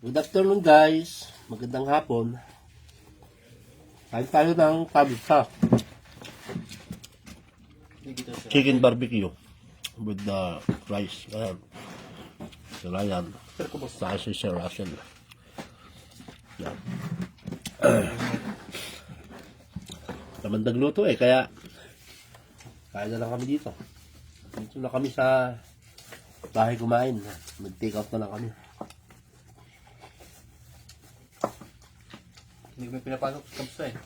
Good afternoon guys. Magandang hapon. Kain tayo ng pabita. Chicken barbecue with the rice. Ayan. Si Ryan. Saka si Sir Russell. Yan. Naman nagluto eh, kaya kaya na lang kami dito. Dito na kami sa bahay kumain. Nag-take out na lang kami. Hindi ko may pinapasok sa kapsa eh.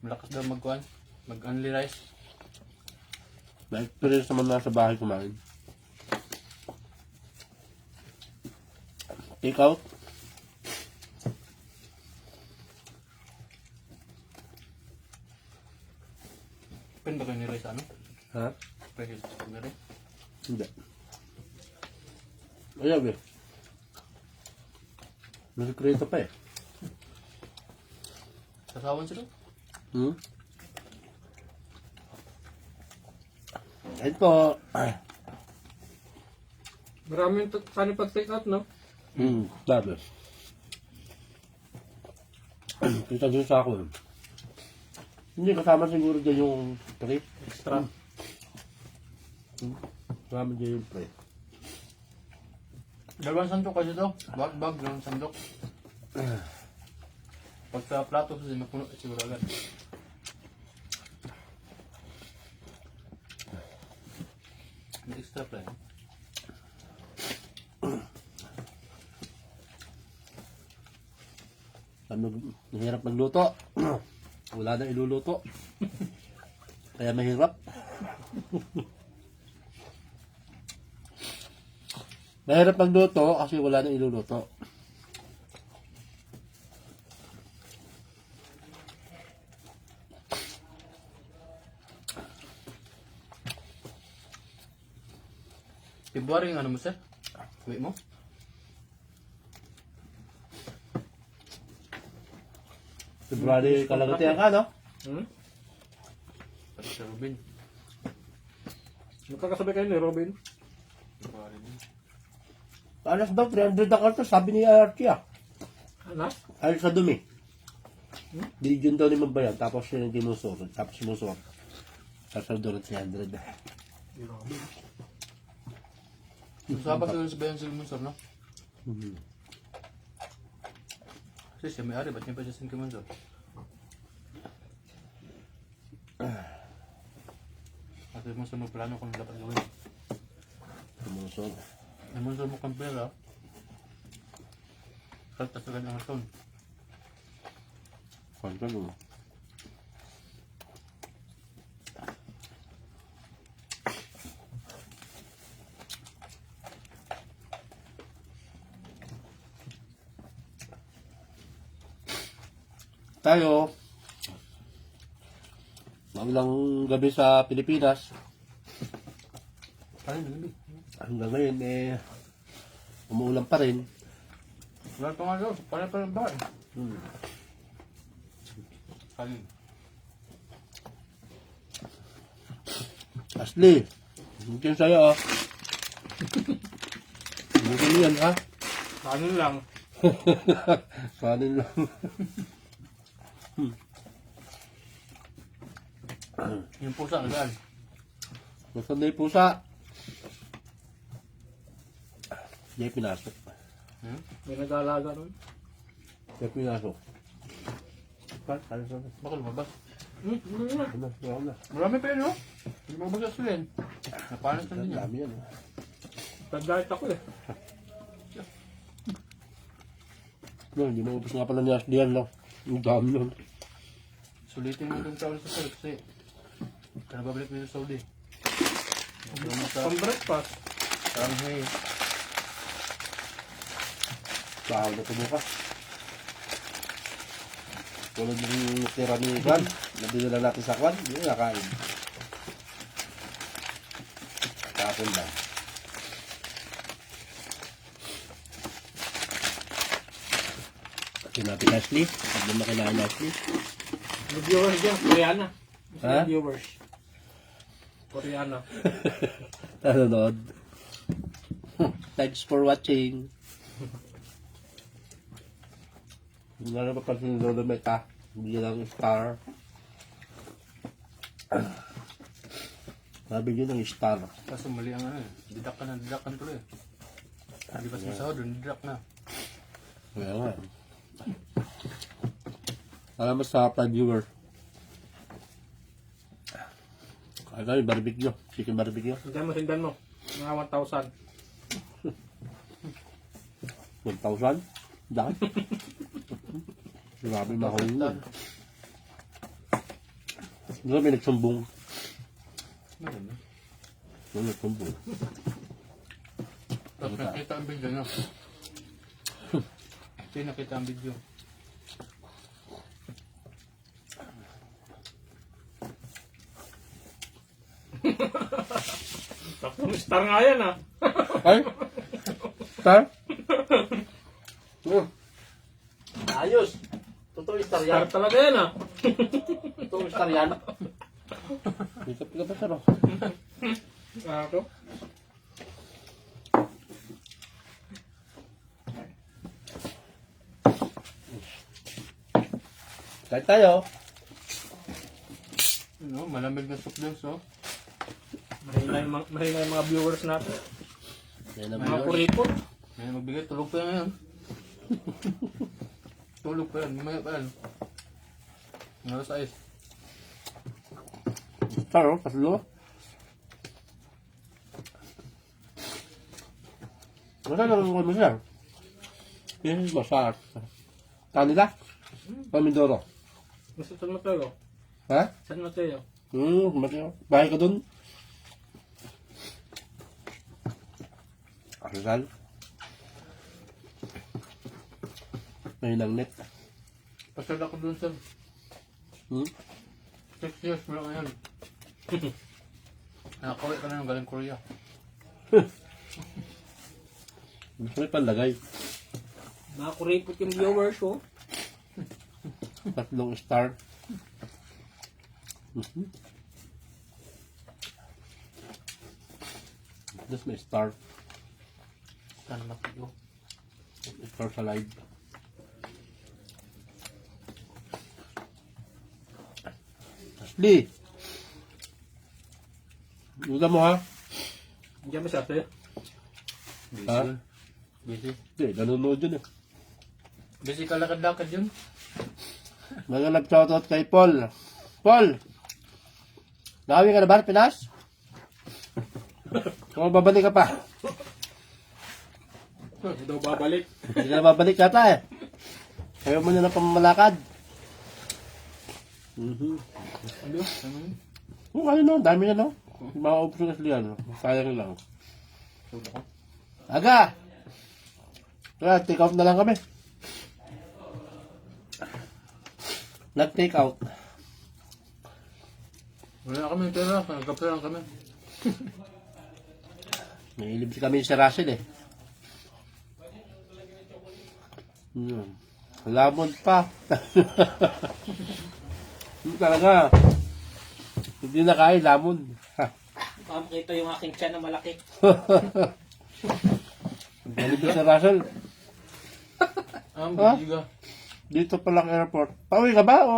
Malakas daw magkuhan. Mag-only rice. Na-experience naman na sa bahay kumain. Take out. Pwede ba kayo ni rice ano? Ha? Pwede sa pagkari. Hindi. Ayaw eh. May sekreto pa eh. Sasawan sila. Hmm? Ayun po. Maraming sana pag take out, no? Hmm, dami. Kita din sa ako. Hindi, kasama siguro dyan yung pre. Extra. Kasama dyan yung pre. Dalawang sandok kasi daw. Bag bag, dalawang sandok. Pag sa plato kasi mapuno siguro agad. May extra pa eh. Mahirap magluto. Wala na iluluto. Kaya mahirap. mahirap magluto kasi wala na iluluto. February yung ano mo sir? Uwi mo? February kalagatian ka, no? Hmm? Pati sa Ruben. Magkakasabay kayo ni Robin. February din. Alas daw, 300 ang karto, sabi ni Archie ah. Ano? Ayos sa dumi. Di yun daw ni Mabayan, tapos yun ang ginuso, tapos sinuso. Tapos doon 300. Kung sa ba sa bayan sila mo sir no? Mhm. Kasi siya may-ari, ba't niya pa siya sin Kimonso? Kasi mo sa mga plano kung dapat gawin. Sinuso. Ay mo kang pera. Kaltas agad ang rason. Kanta mo. Tayo, maglang gabi sa Pilipinas, hanggang ngayon eh, umuulan pa rin. Wala pa nga daw. Pare pa rin ba? Hmm. Kanin. Ashley, hindi sa'yo ah. Hindi yan ha. Kanin lang. Kanin lang. Yung pusa, nagaan. Gusto na yung pusa. Hindi pinasok. Hmm? May nag-aalaga nun. Hindi pinasok. Ano sa Baka lumabas. Hmm? Ano na? Ano, ano na. Marami pa yun, no? Hindi mo sila yun. Napanas na din yan. dami yan. ah. Tag-diet ako eh. No, hindi mo upos nga pala ni Ashley yan, no? Ang dami nun. Sulitin mo itong travel sa sir kasi kaya babalik dito sa Saudi. Mo Pang breakfast. Shanghai. Sahal na ito bukas. Tulad yung tira ni Juan, nabili na natin sa Juan, hindi na nakain. Kapon lang. Sinabi Ashley, hindi mo kailangan Ashley. May viewers dyan. Koreana. Ha? May viewers. Koreana. Nanonood. Thanks for watching. Hindi na napapansin ni Lolo Meta. Hindi lang star. Nabigyan ng star. Kaso mali ang ano eh. Didak ka na, didak ka na tuloy. Hindi pa sumasahod, doon didak na. Kaya nga. Alam mo sa five viewer. Kaya yung barbecue. Chicken barbecue. Hindan mo, hindan mo. Mga 1,000. 1,000? Daan? Grabe. Di ba may nagsumbong? Meron na. May nagsumbong. Tapos nakita ang video nyo. Ito yung nakita ang video. Tatlong star nga yan ah. Ay? Star? Ayos! Totoo star Star talaga yan ah. Totoo star yan. Pikap ka ba sir? oh? Ah, ito. Kahit tayo. Ano, malamig na soft drinks oh. Mahina yung, mga- mahina yung mga viewers natin. Yan ang Mga viewers. kuripot. May magbigay, tulog pa yan ngayon. tulog pa yan, mamaya pa yan. Ang alas ayos. Star oh, tatlo. Wala na lang mo siya. Yan mo sa kanila. Pamindoro. Gusto saan mo tayo? Ha? Saan mo tayo? Hmm, mati Bahay ka dun. Rizal. May nang net. Pasal ako dun sa Hmm? 6 years mo lang ngayon. Nakakawin ka na ng galing Korea. Gusto may panlagay. Mga kuripot yung viewers ko. Tatlong star. Mhm. Tapos may star. Saan makiyo? Star sa live. Ulam mo ha? Diyan ba sa? Busy. Ha? Busy. Hindi, nanonood yun eh. Busy ka lakad-lakad yun. Mga nag-shoutout kay Paul. Paul! Nakawin ka na ba, Pinas? Kung babalik ka pa. Hindi daw babalik. Hindi na babalik yata eh. Ayaw mo na ng pamamalakad. Mhm. Ano? Ano? Kung ano no, dami na no. Mga option na sila, no? Sayang lang. Aga! Kaya, take out na lang kami. Nag-take out. Wala na kami pera. Nagkapra lang kami. Nailib si kami si Russell eh. Hmm. Lamon pa. Talaga. Hindi na kain, lamon. Ha. Baka makita yung aking tiyan na malaki. Nailib si Russell. Ah, Ha? busy ka. Dito pa lang airport. Pauwi ka ba o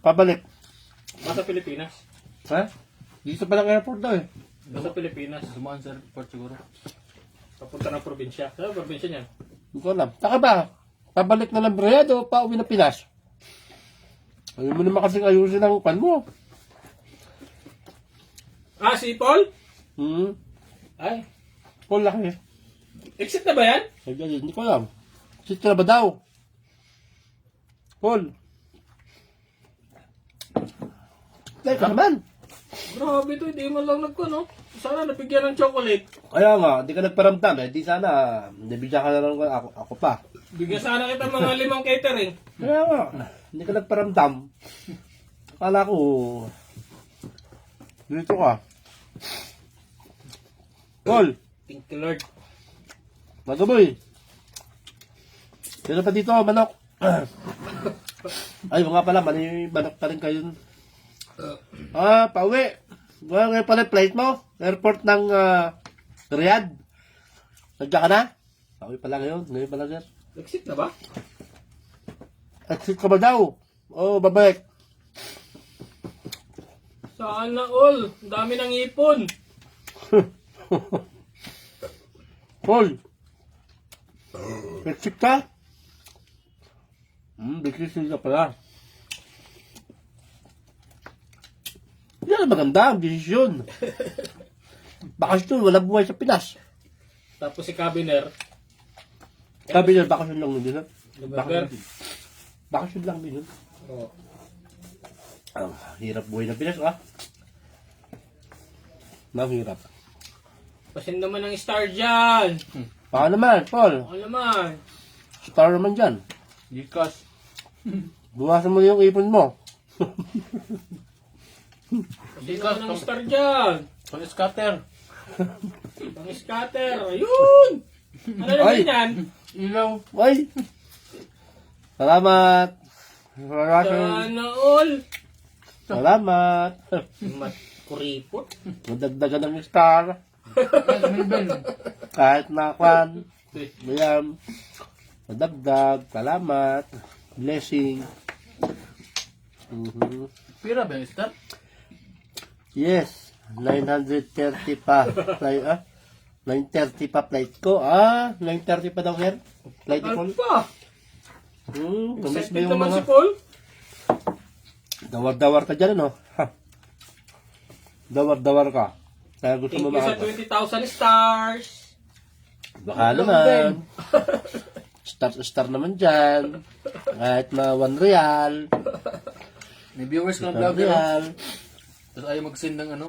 pabalik? Nasa Pilipinas. Ha? Dito pa lang airport daw eh. Nasa Pilipinas. Dumaan sa airport siguro. Papunta ng probinsya. Ano probinsya niyan? Hindi ko alam. Taka ba? Pabalik na lang o pauwi na Pinas? Ayaw mo naman kasing ayusin ang pan mo. Ah, si Paul? Hmm. Ay, Paul laki. exit na ba yan? Ay, ganyan, hindi ko alam. Sitra ba daw? Paul. Teka naman. Grabe to, hindi mo lang nagko, no? Sana nabigyan ng chocolate. Kaya nga, hindi ka nagparamdam eh. Di sana, nabigyan ka na lang ako, ako pa. Bigyan sana kita mga limang catering. Kaya nga, hindi ka nagparamdam. Akala ko, dito ka. Paul, Thank you, Lord. magaboy. Sino pa dito, manok? Ay, mga pala, mani manok pa rin kayo. Ah, pauwi. Well, ngayon pala yung flight mo. Airport ng ah, Riyadh. Nandiyan ka na? Pauwi pala ngayon. Ngayon pala, sir. Exit na ba? Exit ka ba daw? Oo, oh, babalik. Sana all. Ang dami ng ipon. Paul! Exit ka? Hmm, bigkisin ka pala. Yan ang maganda ang desisyon. Bakasyon, walang buhay sa Pinas. Tapos si Cabiner. Sabi niya, bakasyon lang ha? November. Bakasyon. Bakasyon lang din. Oh. Ang hirap buhay ng Pinas, ah. Ang hirap. Pasin naman ng star dyan. Baka naman, Paul. Ano naman? Star naman dyan. Gcash. Buwasan mo yung ipon mo. Pasin naman ng star dyan. Pang scatter. Pang scatter. Ayun! Ano naman Ay. yan? Ilaw. Ay! Salamat! Salamat! Sana all. Salamat! Mat kuripot. Nadagdagan ng star. Kahit na kwan. Mayam. Nadagdag. Salamat. Blessing. Mhm. Pira ba yung star? Yes. 930 pa. Flight, ah? 930 pa flight ko. Ah, 930 pa daw, sir. Flight ko. Ano pa? Hmm, Excited yung naman si mga... Paul. Dawar-dawar ka dyan, ano? Ha? Dawar-dawar ka. Kaya gusto Thank mo you sa makaka. 20,000 stars. Baka naman. Star star naman dyan. Kahit na 1 real. May viewers ka ng 1 vlog, no? real. Tapos ayaw mag-send ng ano.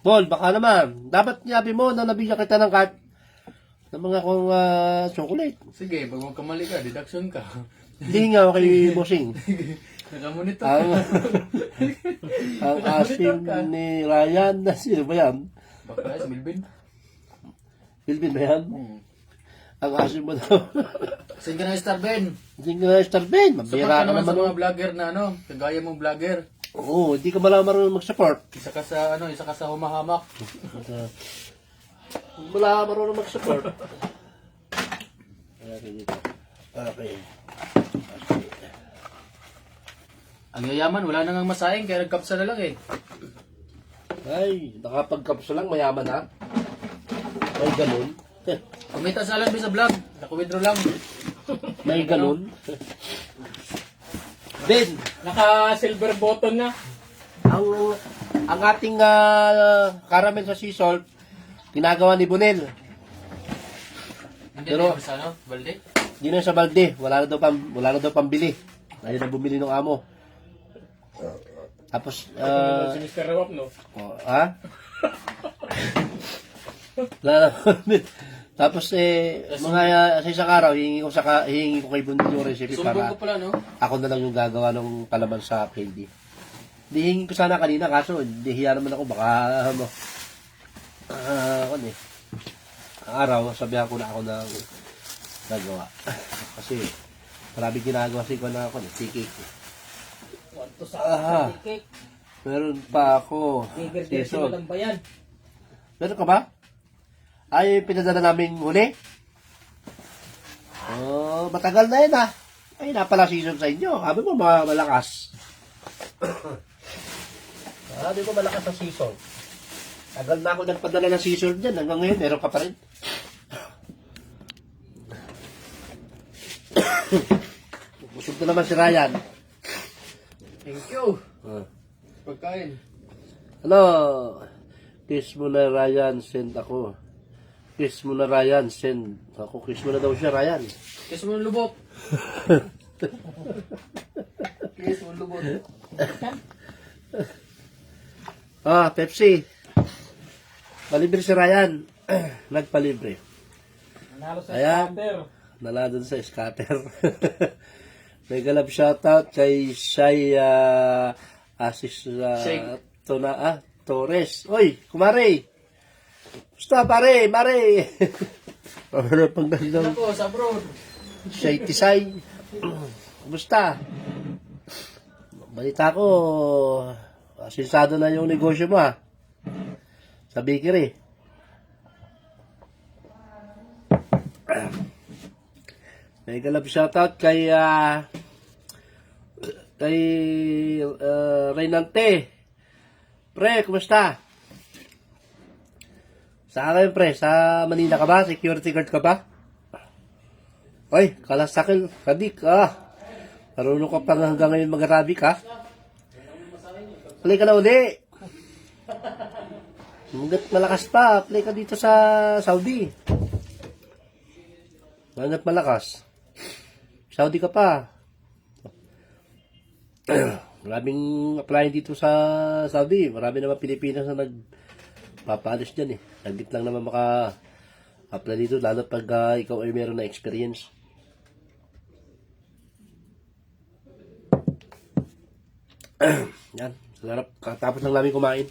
Paul, baka naman. Dapat niyabi mo na nabigyan kita ng kahit ng mga kong ah, chocolate. Sige, pag magkamali ka, deduction ka. Hindi nga ako kay Bossing. Nakamonito Ang, ka. ang asim ni Ryan, na sino ba yan? Baka si Milbin. Pilpin ba yan? Hmm. Ang asim mo daw. Send ka ng star, Ben. Hindi ka na Star Ben. Support Mabira ka ka naman sa naman. mga vlogger na ano, kagaya mong vlogger. Oo, hindi ka malang marunong mag-support. Isa ka sa ano, isa ka sa humahamak. Wala marunong mag-support. Okay, dito. Okay. Ang yayaman, wala nang ang masaing, kaya nagkapsa na lang eh. Ay, nakapag-capsa lang, mayaman ha. May ganun. Kumita sa alam sa vlog, naka-withdraw lang. May ganun. Ben, Naka-silver button na. ang ang ating uh, caramel sa sea salt, ginagawa ni Bonel. Hindi Pero- sa ano, balde? Hindi na sa balde, wala na daw pam, wala na daw pambili. Ayaw na bumili ng amo. Tapos, ah, si Mr. Rawap, no? oh, ha? wala na Tapos eh, mga uh, sa isang araw, hihingi ko, sa, ka- hihingi ko kay Bundin yung recipe Sumbong para ko pala, no? ako na lang yung gagawa ng palaman sa candy. Hindi hingi ko sana kanina, kaso hindi hiya naman ako, baka ano, ah, ano eh, ang araw, sabihan ko na ako ng gagawa. Kasi, marami ginagawa si ko na ako, eh, tiki. Want to Ah. cake. Meron pa ako, Bigger season. lang ba yan? Meron ka ba? Ay, pinadala namin huli? Oh, matagal na yun ah. Ay, napala season sa inyo. Sabi mo, malakas. Sabi mo, malakas ang season. Tagal na ako nagpadala ng season dyan. Hanggang ngayon, meron ka pa rin. Busog na naman si Ryan. Thank you. Ah. Pagkain. Ano? Kiss mo na Ryan, send ako. Kiss mo na Ryan, send. Ako, kiss mo na daw siya, Ryan. Kiss mo ng lubot. Kiss mo ng lubot. Ah, Pepsi. Palibre si Ryan. Nagpalibre. Nanalo sa Ayan. scatter. Nala dun sa scatter. May galap shoutout kay Shai uh, Asis uh, Shai. Tona, ah, Torres. Oy, kumare. Gusta, pare, mare. Ano pang daw? Ako, sa abroad. Shay Tisay. Kumusta? Balita ko, asinsado na yung negosyo mo ha. Sa bakery. Mega love shoutout kay ah, kay uh, Reynante. Pre, kumusta? Sa akin, pre, sa Manila ka ba? Security guard ka ba? Oy, kalasakil, kadik, ah. Marunong ka pang hanggang ngayon mag-arabi ka? Play ka na uli. Hanggat malakas pa, play ka dito sa Saudi. Hanggat malakas. Saudi ka pa. Maraming apply dito sa Saudi. Marami naman Pilipinas na nagpapalis dyan eh. Naglit lang naman maka apply dito lalo pag ah, ikaw ay meron na experience. Yan. Sarap. Katapos lang namin kumain.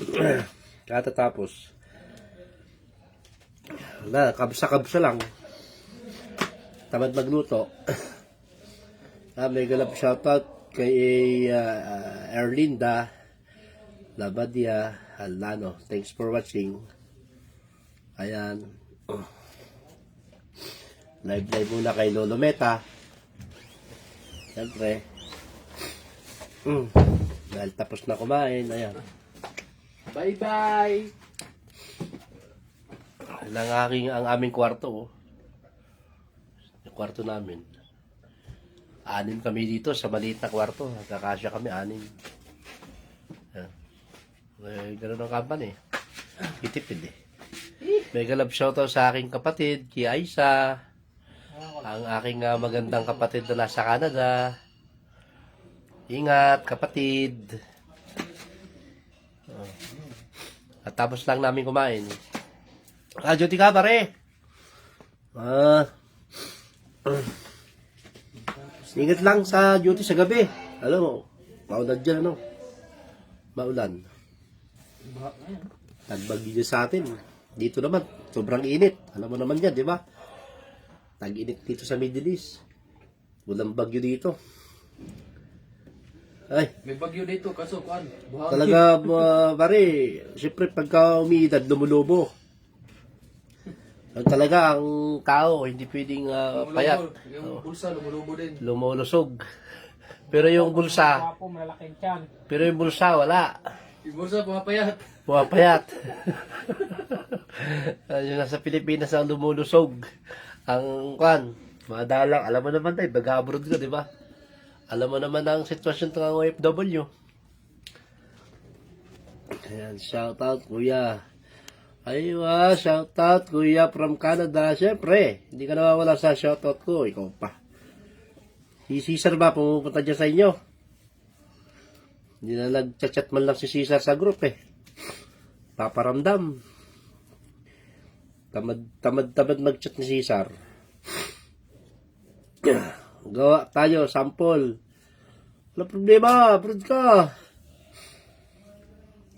Katatapos. Wala, kabsa-kabsa lang. Tamad magluto. ah, may galap shoutout kay uh, Erlinda Labadia Alano. Thanks for watching. Ayan. Live live muna kay Lolo Meta. Siyempre. Mm. Dahil tapos na kumain. Ayan. Bye-bye! Ang aking ang aming kwarto. Oh. Yung kwarto namin. Anim kami dito sa maliit na kwarto. Nagkakasya kami anim. Yan. Eh, ganun ang company. Itipid eh. May galab shoutout sa aking kapatid, si Aisa. Ang aking ah, magandang kapatid na nasa Canada. Ingat, kapatid. Oh. At tapos lang namin kumain. Ah, duty ka, pare. Ah. Ingat lang sa duty sa gabi. Alam mo, maulan dyan, ano? Maulan. Tagbagyo dyan sa atin. Dito naman, sobrang init. Alam mo naman yan, di ba? Tag-init dito sa Middle East. Walang bagyo dito. Ay, May bagyo dito, kaso kuan. Talaga, uh, pare, siyempre pagka umiidad, lumulubo. Ang talaga, ang tao, hindi pwedeng uh, Lumulubo, payat. Yung bulsa, lumulubo din. Lumulusog. Pero yung bulsa, pero yung bulsa, wala. Bulsa, pumapayat. Pumapayat. yung nasa Pilipinas ang lumulusog. Ang, kwan, madalang, alam mo naman tayo, baga-abroad ka, di ba? Alam mo naman ang sitwasyon ng OFW. Ayan, shout out kuya. Aywa, shout out kuya from Canada. Siyempre, hindi ka nawawala sa shout out ko. Ikaw pa. Si Cesar ba pumupunta dyan sa inyo? Hindi na nag-chat man lang si Cesar sa group eh. Paparamdam. Tamad, tamad, tamad mag-chat ni Cesar. Gawa tayo, sample. Wala problema, abroad ka.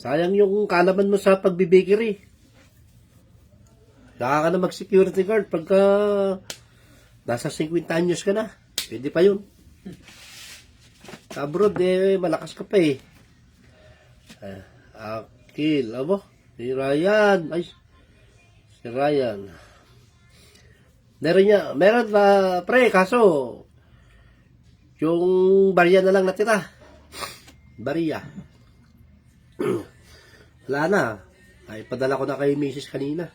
Sayang yung kalaman mo sa pagbibakery. Saka ka na mag-security guard pagka nasa 50 anyos ka na. Pwede pa yun. Abroad, eh, malakas ka pa eh. Ah, Akil, abo? Si Ryan. Ay, si Ryan. Meron niya, meron pa, pre, kaso, yung barya na lang natira. Barya. Wala na. Ay, padala ko na kay Mrs. kanina.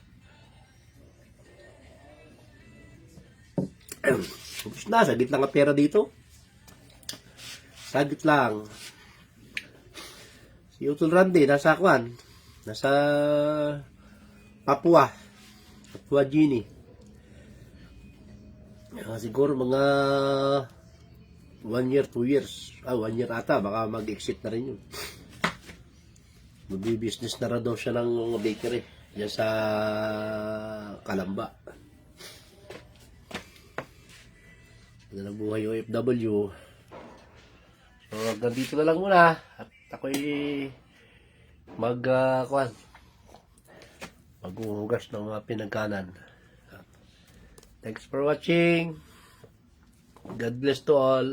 Tapos na, sagit lang ang pera dito. Sagit lang. Si Utol Randy, nasa Kwan. Nasa Papua. Papua Gini. Ah, siguro mga one year, two years. Ah, one year ata. Baka mag-exit na rin yun. Magbi-business na rin daw siya ng bakery. Diyan sa Kalamba. Ano na buhay OFW. So, hanggang dito na lang muna. At ako'y mag, uh, kwan, maghuhugas ng mga pinagkanan. Thanks for watching. God bless to all.